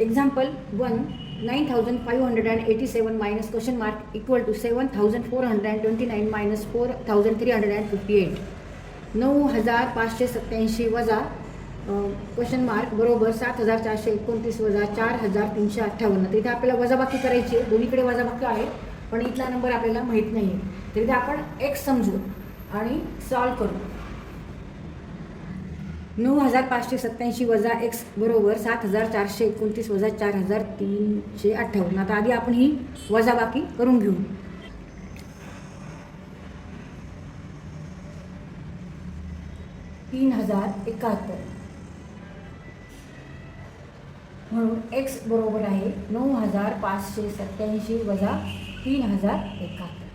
Example one nine thousand five hundred and eighty seven minus question mark equal to seven thousand four hundred and twenty nine minus four thousand three hundred and fifty eight नऊ हजार पाचशे सत्त्याऐंशी वजा question mark बरोबर सात हजार चारशे एकोणतीस वजा चार हजार तीनशे अठ्ठावन्न. तर इथे आपल्याला वजाबाकी करायची आहे. दोन्हीकडे वजाबाकी आहे पण इथला नंबर आपल्याला माहीत नाही आहे तर इथे आपण एक्स समजू आणि सॉल्व करू. नऊ हजार पाचशे सत्याऐंशी वजा एक्स बरोबर सात हजार चारशे एकोणतीस वजा चार हजार तीनशे अठ्ठावन्न. आता आधी आपण ही वजाबाकी करून घेऊ. तीन हजार एकाहत्तर. म्हणून एक्स बरोबर आहे नऊ हजार पाचशे सत्याऐंशी वजा तीन हजार एकाहत्तर.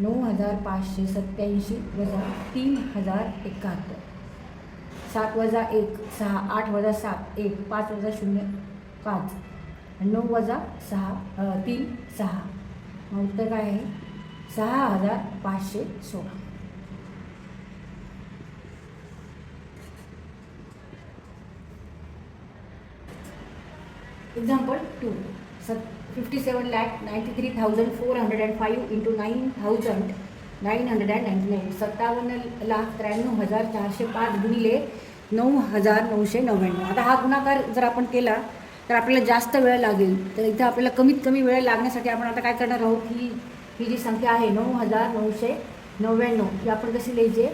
नऊ हजार पाचशे सत्याऐंशी वजा तीन हजार एकाहत्तर. सात वजा एक सहा आठ वजा सात एक पाच वजा शून्य पाच. आणि नऊ वजा सहा तीन सहा. मग उत्तर काय आहे? सहा हजार पाचशे सोळा. एक्झाम्पल टू सत fifty seven lakh ninety three thousand four hundred and five into nine thousand nine hundred and ninety nine सत्तावन्न लाख त्र्याण्णव हजार चारशे पाच गुणिले नऊ हजार नऊशे नव्याण्णव. आता हा गुणाकार जर आपण केला तर आपल्याला जास्त वेळ लागेल. तर इथं आपल्याला कमीत कमी वेळ लागण्यासाठी आपण आता काय करणार आहोत ही ही जी संख्या आहे नऊ हजार नऊशे नव्याण्णव ही आपण कशी लिहायची?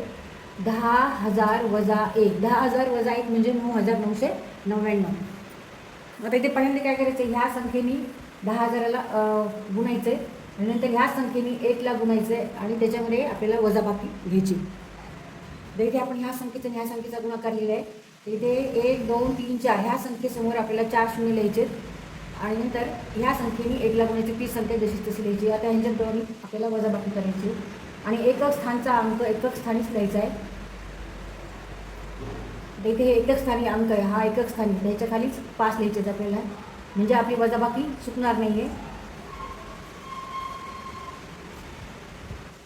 दहा हजार वजा एक. दहा हजार वजा एक म्हणजे नऊ हजार नऊशे नव्याण्णव. आता इथे पहिल्यांदा काय करायचं ह्या संख्येने दहा हजाराला गुणायचं आहे आणि नंतर ह्या संख्येने एकला गुणायचं आहे आणि त्याच्यामध्ये आपल्याला वजाबाकी घ्यायची. तर इथे आपण ह्या संख्येचा आणि ह्या संख्येचा गुणाकार लिहिला आहे तर इथे एक दोन तीन चार ह्या संख्येसमोर आपल्याला चार शून्य लिहायचे आहेत. आणि नंतर ह्या संख्येने एकला गुणायची ती संख्या जशी तशी लिहायची. आता ह्यांच्या दोन्ही आपल्याला वजाबाकी करायची आणि एकक स्थानचा अंक एकक स्थानीच लिहायचा आहे. तर इथे हे एकक स्थानी अंक आहे. हा एकक स्थानी त्याच्या खालीच पाच लिहायचे आहेत आपल्याला. म्हणजे आपली वजाबाकी चुकणार नाही आहे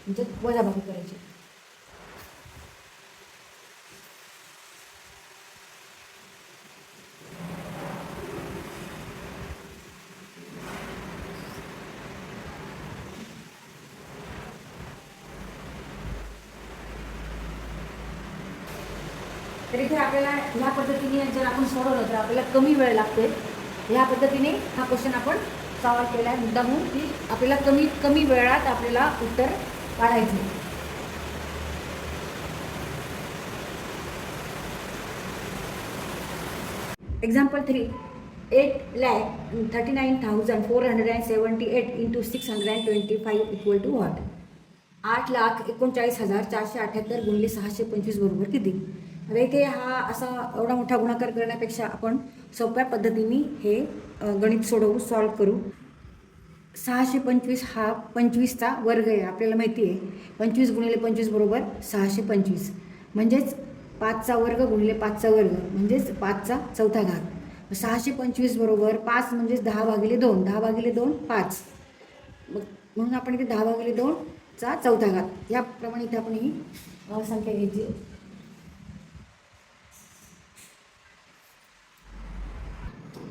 म्हणजे वजाबाकी करायची. तर इथे आपल्याला ह्या पद्धतीने जर आपण सोडवलं तर आपल्याला कमी वेळ लागते. ह्या पद्धतीने हा क्वेश्चन आपण सॉल्व केला आहे. मुद्दा म्हणून की आपल्याला कमी कमी वेळात आपल्याला उत्तर काढायचं. Example three eight lakh thirty nine thousand four hundred and seventy eight into six hundred and twenty five equal to what आठ लाख एकोणचाळीस हजार चारशे अठ्याहत्तर गुणले सहाशे पंचवीस बरोबर किती? आता इथे हा असा एवढा मोठा गुणाकार करण्यापेक्षा आपण सोप्या पद्धतीने हे गणित सोडवू सॉल्व करू. सहाशे पंचवीस हा पंचवीसचा वर्ग आहे आपल्याला माहिती आहे. पंचवीस गुणिले पंचवीस बरोबर सहाशे पंचवीस. म्हणजेच पाचचा वर्ग गुणिले पाचचा वर्ग म्हणजेच पाचचा चौथा घात. सहाशे पंचवीस बरोबर पाच म्हणजेच दहा भागिले दोन दहा भागिले दोन पाच. मग म्हणून आपण इथे दहा भागिले दोनचा चौथा घात. याप्रमाणे इथे आपण ही संख्या घ्यायची.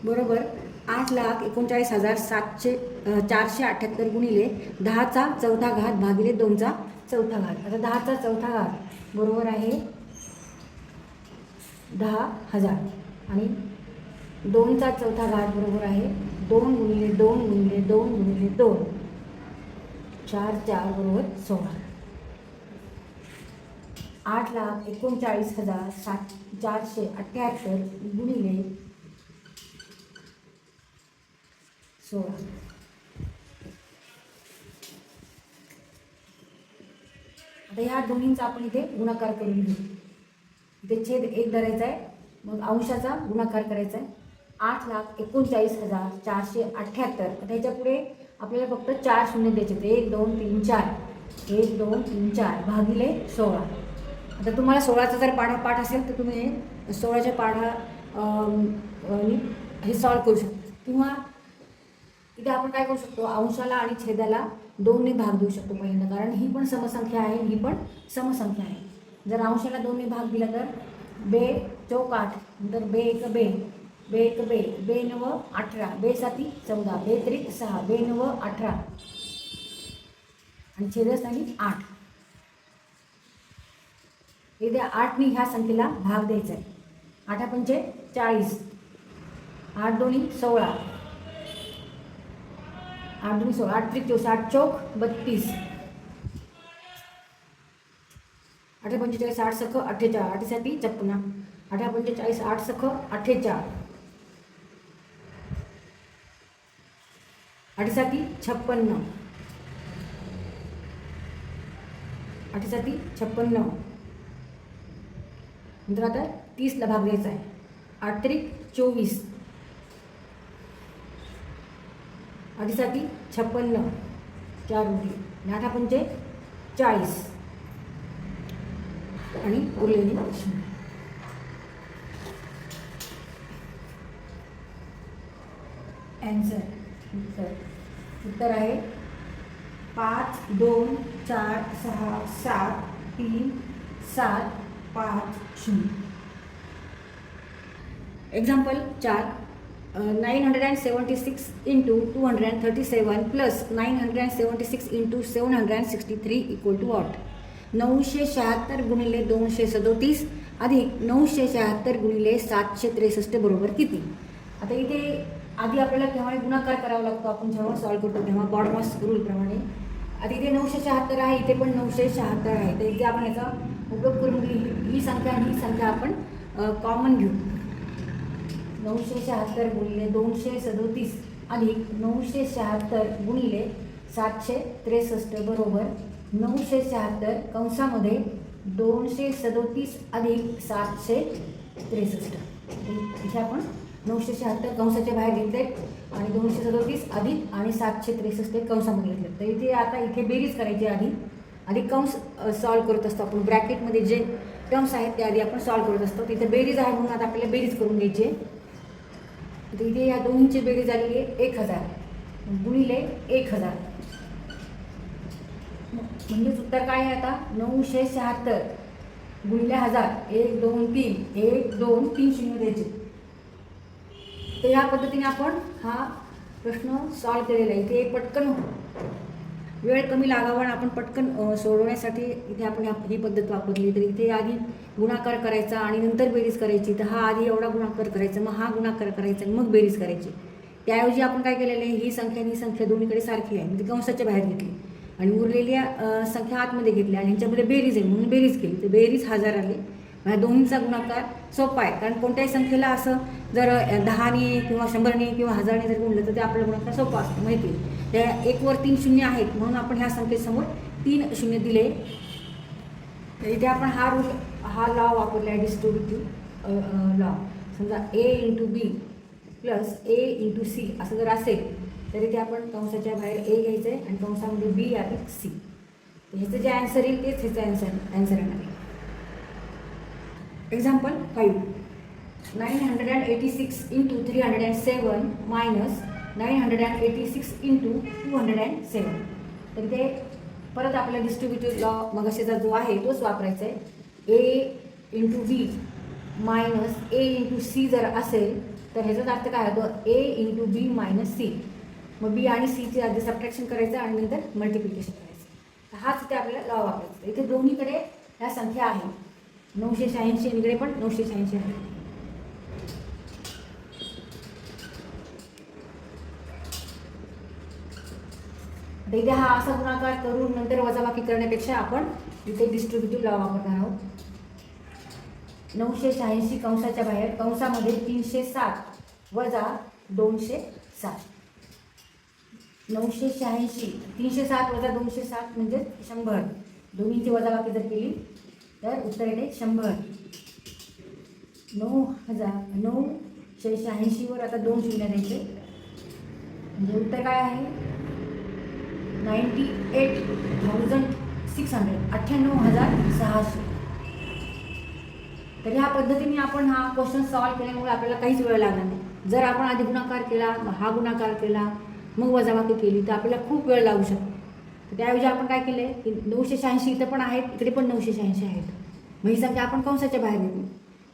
बरोबर? आठ लाख एकोणचाळीस हजार सातशे चारशे अठ्ठ्याहत्तर गुणिले दहाचा चौथा घात भागिले दोनचा चौथा घात. आता दहाचा चौथा घात बरोबर आहे दहा हजार. आणि दोनचा चौथा घात बरोबर आहे दोन गुणिले दोन गुणिले दोन गुणिले दोन. चार चार बरोबर सोळा. आठ लाख एकोणचाळीस हजार सात चारशे अठ्ठ्याहत्तर गुणिले सोळा आता ह्या दोन्हींचा आपण इथे गुणाकार करून घेऊ. इथे छेद एक धरायचा आहे मग अंशाचा गुणाकार करायचा आहे. आठ लाख एकोणचाळीस हजार चारशे अठ्ठ्याहत्तर त्याच्या पुढे आपल्याला फक्त चार शून्य द्यायचे आहेत. एक दोन तीन चार. एक दोन तीन चार भागिले सोळा. आता तुम्हाला सोळाचा जर पाढा पाठ असेल तर तुम्ही सोळाच्या पाढा हे सॉल्व करू शकता. किंवा इथे आपण काय करू शकतो? अंशाला आणि छेदाला दोनने भाग देऊ शकतो पहिल्यांदा कारण ही पण समसंख्या आहे ही पण समसंख्या आहे. जर अंशाला दोनने भाग दिला तर बे चौक आठ नंतर बे एक बे बे एक बे बे नव अठरा बे साती चौदा बे त्रिक सहा बे नव अठरा. आणि छेदस्थानी आठ. इथे आठने ह्या संख्येला भाग द्यायचा आहे. आठा पंचे चाळीस. आठ दोन्ही सोळा. आठ दुनी सोळा हो, आठ त्रिक चोवीस आठ चौक बत्तीस. अठरा पंचेचाळीस आठ सख अठ्ठेचाळ. आठसाठी छप्पन्न अठरा पंचेचाळीस आठ सख अठ्ठेचाळ. आठसाठी छप्पन्न. आठसाठी छप्पन्न. नंतर आता तीसला भाग द्यायचा आहे. आठ त्रिक चोवीस. अडीसाठी छप्पन्न चार उरली आणि पंचे चाळीस. आणि उरलेली शून्य. ॲन्सर उत्तर उत्तर आहे पाच दोन चार सहा सात तीन सात पाच शून्य. एक्झाम्पल चार. Nine hundred and seventy six into two hundred and thirty seven plus nine hundred and seventy six into seven hundred and sixty three equal to what नऊशे शहात्तर गुणिले दोनशे सदोतीस अधिक नऊशे शहात्तर गुणिले सातशे त्रेसष्ट बरोबर किती? आता इथे आधी आपल्याला केव्हा गुणाकार करावा लागतो आपण जेव्हा सॉल्व करतो तेव्हा बॉडमॉस रूलप्रमाणे आता इथे नऊशे शहात्तर आहे इथे पण नऊशे शहात्तर आहे. तर इथे आपण याचा उपयोग करून ही ही संख्या आणि ही संख्या आपण कॉमन घेऊ. नऊशे शहात्तर गुणिले दोनशे सदोतीस अधिक नऊशे शहात्तर गुणिले सातशे त्रेसष्ट बरोबर नऊशे शहात्तर कंसामध्ये दोनशे सदोतीस अधिक सातशे त्रेसष्ट. इथे आपण नऊशे शहात्तर कंसाच्या बाहेर घेतले आणि दोनशे सदोतीस अधिक आणि सातशे त्रेसष्ट कंसामध्ये घेतले. तर इथे आता इथे बेरीज करायची आधी. आधी कंस सॉल्व करत असतो आपण. ब्रॅकेटमध्ये जे टर्म्स आहेत ते आधी आपण सॉल्व करत असतो. तिथे बेरीज आहे म्हणून आता आपल्याला बेरीज करून घ्यायची आहे. तर इथे या दोन्हीची बेरीज झालेली आहे. एक हजार. गुणिले एक हजार. म्हणजेच उत्तर काय आहे आता? नऊशे शहात्तर गुणिले हजार. एक दोन तीन. एक दोन तीन शून्य द्यायचे. तर या पद्धतीने आपण हा प्रश्न सॉल्व केलेला आहे. इथे पटकन वेळ कमी लागावा आणि आपण पटकन सोडवण्यासाठी इथे आपण ही पद्धत वापरली. तर इथे आधी गुणाकार करायचा आणि नंतर बेरीज करायची. तर हा आधी एवढा गुणाकार करायचा मग हा गुणाकार करायचा मग बेरीज करायची. त्याऐवजी आपण काय केलेलं आहे? ही संख्या आणि ही संख्या दोन्हीकडे सारखी आहे. म्हणजे कंसाच्या बाहेर घेतली. आणि उरलेल्या संख्या आतमध्ये घेतल्या आणि ह्यांच्यामध्ये बेरीज आहे म्हणून बेरीज केली. तर बेरीज हजार आले. ह्या दोन्हीचा गुणाकार सोपा आहे. कारण कोणत्याही संख्येला असं जर दहाने किंवा शंभरने किंवा हजारने जर गुणलं तर ते आपलं गुणाकार सोपा असतो. माहिती आहे? त्या एकवर तीन शून्य आहेत म्हणून आपण ह्या संख्येसमोर तीन शून्य दिले. इथे आपण हा रूल हा लॉ वापरला आहे डिस्ट्रीब्युटिव्ह लॉ समजा A into B plus A into C असं जर असेल तर इथे आपण कंसाच्या बाहेर ए घ्यायचं आहे आणि कंसामध्ये बी आणि सी ह्याचं जे आन्सर येईल तेच ह्याचं आन्सर आन्सर येणार आहे. Example five nine hundred and eighty six into three hundred and seven minus nine hundred and eighty six into two hundred and seven तर ते परत आपला डिस्ट्रीब्युटिव्ह लॉ मगाशीचा जो आहे तोच वापरायचा आहे A into B minus A into C जर असेल तर ह्याचाच अर्थ काय होतो A into B minus C मग बी आणि सीचे आधी सबट्रॅक्शन करायचं आणि नंतर मल्टिप्लिकेशन करायचं तर हाच इथे आपल्याला लॉ वापरायचा इथे दोन्हीकडे ह्या संख्या आहे नऊशे शहाऐंशी इकडे पण नऊशे शहाऐंशी आहे आता इथे हा असा गुणाकार करून नंतर वजाबाकी करण्यापेक्षा आपण इथे डिस्ट्रीब्युटिव्ह लॉ वापरणार आहोत. नऊशे शहाऐंशी कंसाच्या बाहेर कंसामध्ये तीनशे सात वजा दोनशे सात. नऊशे शहाऐंशी तीनशे सात वजा दोनशे सात म्हणजे शंभर. दोन्हीची वजाबाकी जर केली तर उत्तर येते शंभर. नऊ हजार नऊशे शहाऐंशीवर आता दोन शून्य द्यायचे. म्हणजे उत्तर काय आहे? Ninety eight thousand six hundred अठ्ठ्याण्णव हजार सहाशे. तर ह्या पद्धतीने आपण हा क्वेश्चन सॉल्व केल्यामुळे आपल्याला काहीच वेळ लागला नाही. जर आपण आधी गुणाकार केला मग हा गुणाकार केला मग वजाबाकी केली तर आपल्याला खूप वेळ लागू शकतो. तर त्याऐवजी आपण काय केलं की नऊशे शहाऐंशी इथं पण आहेत इकडे पण नऊशे शहाऐंशी आहेत. मग ही संख्या आपण कंसाच्या बाहेर घेतली.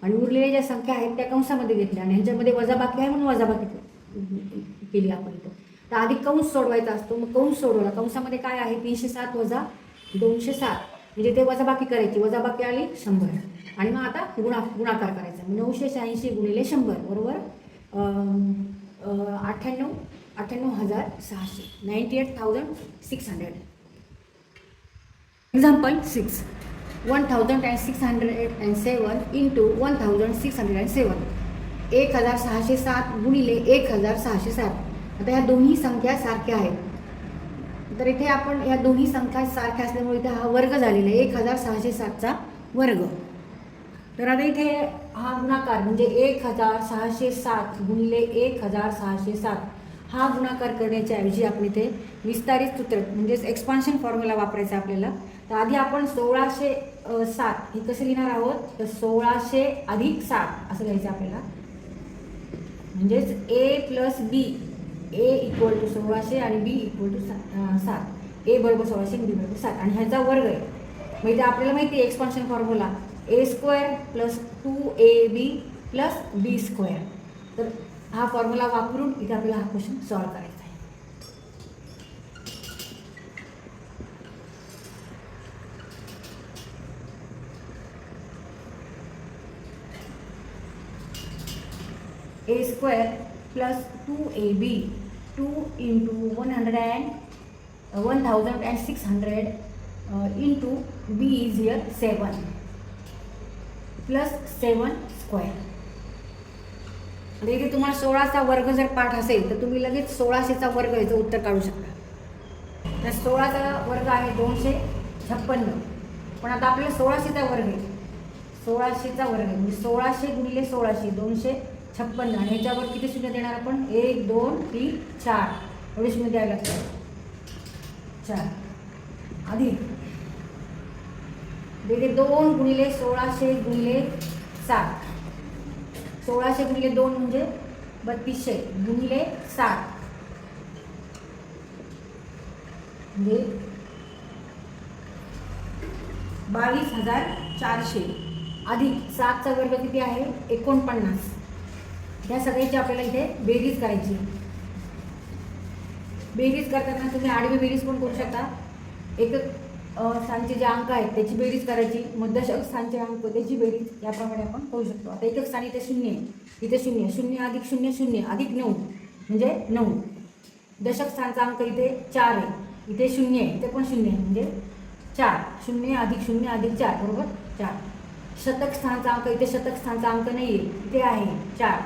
आणि उरलेल्या ज्या संख्या आहेत त्या कंसामध्ये घेतल्या आणि ह्यांच्यामध्ये वजाबाकी आहे म्हणून वजाबाकी केली आपण. तर आधी कंस सोडवायचा असतो. मग कंस सोडवला. कंसामध्ये काय आहे? तीनशे सात वजा दोनशे सात. म्हणजे ते वजाबाकी करायची. वजाबाकी आली शंभर. आणि मग आता गुणा गुणाकार करायचा. म्हणजे नऊशे शहाऐंशी गुणिले शंभर. बरोबर? अठ्ठ्याण्णव अठ्ठ्याण्णव हजार सहाशे. Ninety eight thousand six hundred. Example six one thousand and six hundred and seven into one thousand six hundred and seven एक हजार सहाशे सात गुणिले एक हजार सहाशे सात. आता ह्या दोन्ही संख्या सारख्या आहेत. तर इथे आपण या दोन्ही संख्या सारख्या असल्यामुळे इथे हा वर्ग झालेला आहे. एक हजार सहाशे सातचा वर्ग. तर आता इथे हा गुणाकार म्हणजे एक हजार सहाशे सात गुणिले एक हजार सहाशे सात हा गुणाकार करण्याच्या ऐवजी आपण इथे विस्तारित सूत्र म्हणजेच एक्सपान्शन फॉर्म्युला वापरायचा आपल्याला. तर आधी आपण सोळाशे सात हे कसं लिहिणार आहोत? तर सोळाशे अधिक सात असं लिहायचं आपल्याला. म्हणजेच A plus B A equal to सोळाशे आणि बी इक्वल टू सात. ए बरोबर सोळाशे आणि बी बरोबर सात. आणि ह्याचा वर्ग आहे. म्हणजे आपल्याला माहिती आहे expansion formula A square plus two A B plus B square तर हा फॉर्म्युला वापरून इथे आपल्याला हा क्वेश्चन सॉल्व करायचा आहे. A square plus two A B two into one hundred and one thousand and six hundred into B is year seven plus seven square आता इथे तुम्हाला सोळाचा वर्ग जर पाठ असेल तर तुम्ही लगेच सोळाशेचा वर्ग याचं उत्तर काढू शकता. तर सोळाचा वर्ग आहे दोनशे छप्पन्न पण आता आपल्याला सोळाशेचा वर्ग आहे. सोळाशेचा वर्ग आहे. म्हणजे सोळाशे गुणिले सोळाशे दोनशे छप्पन्न आणि ह्याच्यावर किती शून्य देणार आपण? एक दोन तीन चार. एवढे शून्य द्यायला लागतात चार. अधिक तिथे दोन गुणिले सोळाशे गुणिले सात. सोळाशे गुणिले दोन म्हणजे बत्तीसशे. गुणिले सात. म्हणजे बावीस हजार चारशे. अधिक सातचा वर्ग किती आहे? एकोणपन्नास. ह्या सगळ्याची आपल्याला इथे बेरीज करायची. बेरीज करताना तुम्ही आडवी बेरीज पण करू शकता. एक स्थानचे जे अंक आहेत त्याची बेरीज करायची. मग दशक स्थानचे अंक त्याची बेरीज याप्रमाणे आपण करू शकतो. आता एकक स्थान इथे शून्य आहे. इथे शून्य शून्य अधिक शून्य शून्य अधिक नऊ म्हणजे नऊ. दशक स्थानचा अंक इथे चार आहे. इथे शून्य आहे. इथे पण शून्य आहे. म्हणजे चार. शून्य अधिक शून्य अधिक चार बरोबर? चार. शतक स्थानचा अंक इथे शतक स्थानचा अंक नाही आहे इथे आहे. चार.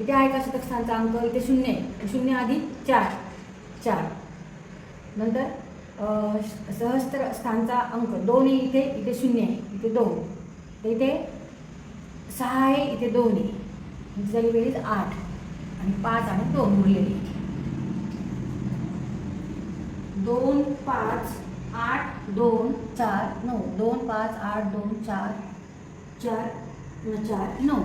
इथे आहे का शतक अंक? इथे शून्य आहे. शून्य आधी चार. चार. नंतर श- सहस्त्र स्थानचा अंक. दोन आहे इथे इथे शून्य आहे. इथे दोन. तर इथे सहा आहे इथे दोन आहे. म्हणजे झाली बेरीज आठ. आणि पाच आणि दोन उरलेली दोन पाच आठ दोन चार नऊ. दोन पाच आठ दोन चार चार चार नऊ.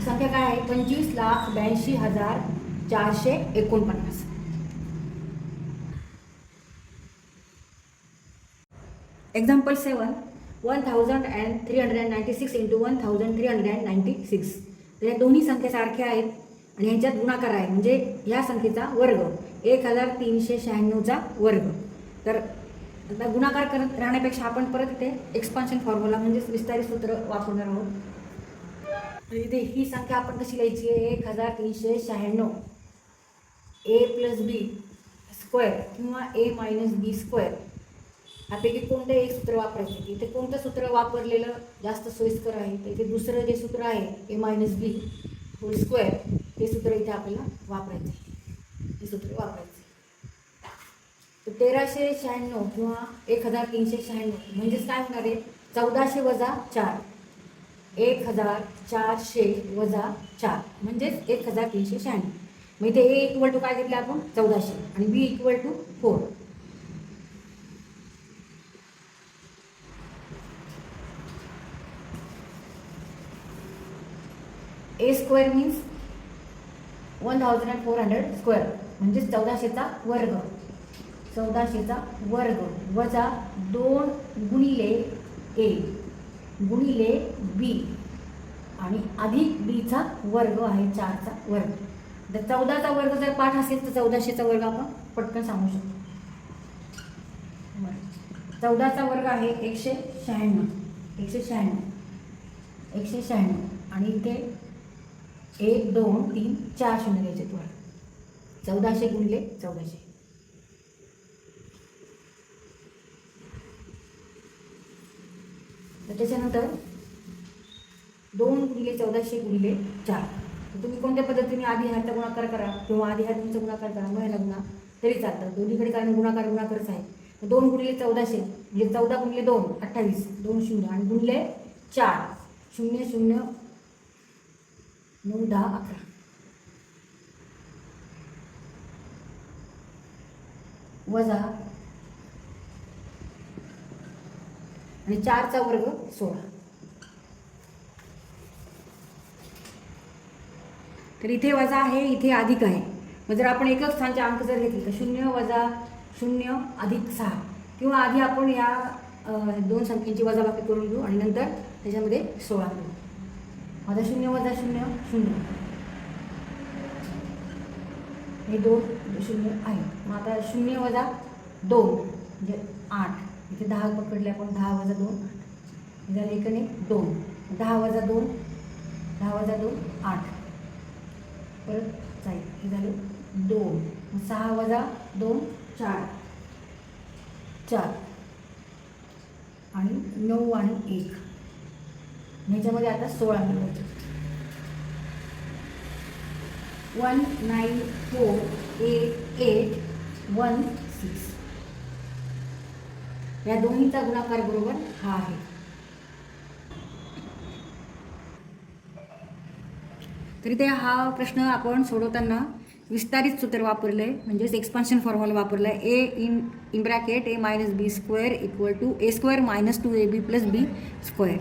संख्या काय आहे? पंचवीस लाख ब्याऐंशी हजार चारशे एकोणपन्नास. Example seven one thousand and three hundred and ninety six into one thousand three hundred and ninety six तर या दोन्ही संख्या सारख्या आहेत आणि ह्यांच्यात गुणाकार आहे. म्हणजे ह्या संख्येचा वर्ग. एक हजार तीनशे शहाण्णवचा वर्ग. तर आता गुणाकार करत राहण्यापेक्षा आपण परत इथे एक्सपान्शन फॉर्म्युला म्हणजेच विस्तारित सूत्र वापरणार आहोत. तर इथे ही संख्या आपण कशी लिहायची? आहे एक हजार तीनशे शहाण्णव. ए प्लस बी स्क्वेअर किंवा ए मायनस बी स्क्वेअर यापैकी कोणतं एक सूत्र वापरायचं? इथे कोणतं सूत्र वापरलेलं जास्त सोयीस्कर आहे? तर इथे दुसरं जे सूत्र आहे A minus B whole square ते सूत्र इथे आपल्याला वापरायचं आहे. हे सूत्र वापरायचं तर तेराशे शहाण्णव किंवा एक हजार तीनशे शहाण्णव. म्हणजेच काय होणार आहे? चौदाशे वजा चार. एक हजार चारशे वजा चार. म्हणजेच एक हजार तीनशे शहाण्णव. मग इथे ए इक्वल टू काय घेतलं आपण? चौदाशे. आणि B equal to four A square means one thousand and four hundred square म्हणजेच चौदाशेचा वर्ग. चौदाशेचा वर्ग वजा दोन गुणिले ए गुणिले बी आणि अधिक बीचा वर्ग आहे चारचा वर्ग. तर चौदाचा वर्ग जर पाठ असेल तर चौदाशेचा वर्ग आपण पटकन सांगू शकतो. बरं. चौदाचा वर्ग आहे एकशे शहाण्णव. एकशे शहाण्णव. एकशे शहाण्णव. आणि इथे एक दोन तीन चार शून्य घ्यायचे तुम्हाला. चौदाशे गुणिले चौदाशे. तर त्याच्यानंतर दोन गुणिले चौदाशे गुणिले चार. तर तुम्ही कोणत्या पद्धतीने आधी ह्याचा गुणाकार करा किंवा आधी ह्या तुमचा गुणाकार करा मग ह्याला गुणा तरी चालतं. दोन्हीकडे कारण गुणाकार गुणाकारच आहे. तर दोन गुणिले चौदाशे म्हणजे चौदा गुणिले दोन अठ्ठावीस दोन शून्य आणि गुणिले चार. शून्य शून्य नऊ दहा अकरा. वजा आणि चारचा वर्ग सोळा. तर इथे वजा आहे इथे अधिक आहे. मग जर आपण एकच स्थानचे अंक जर घेतले तर शून्य वजा शून्य अधिक सहा. किंवा आधी आपण या दोन संख्येची वजाबाकी करून घेऊ आणि नंतर त्याच्यामध्ये सोळा घेऊ आता शून्य वजा शून्य शून्य. हे दोन शून्य आहे मग आता शून्य वजा दोन म्हणजे आठ. इथे दहा पकडले आपण दहा वजा दोन. झाले हे झालं एक आणि दोन. दहा वजा दोन दहा वजा दोन आठ. परत जाईल हे झालं दोन. सहा वजा दोन चार. चार. आणि नऊ आणि एक. ह्याच्यामध्ये आता सोळा मिळवायचे. One nine four eight eight one six. या दोन्हीचा गुणाकार बरोबर हा आहे. तरी ते हा प्रश्न आपण सोडवताना विस्तारित सूत्र वापरलं आहे म्हणजेच एक्सपान्शन फॉर्म्युला वापरला आहे A in in bracket A minus B square equal to A square minus two A B plus B square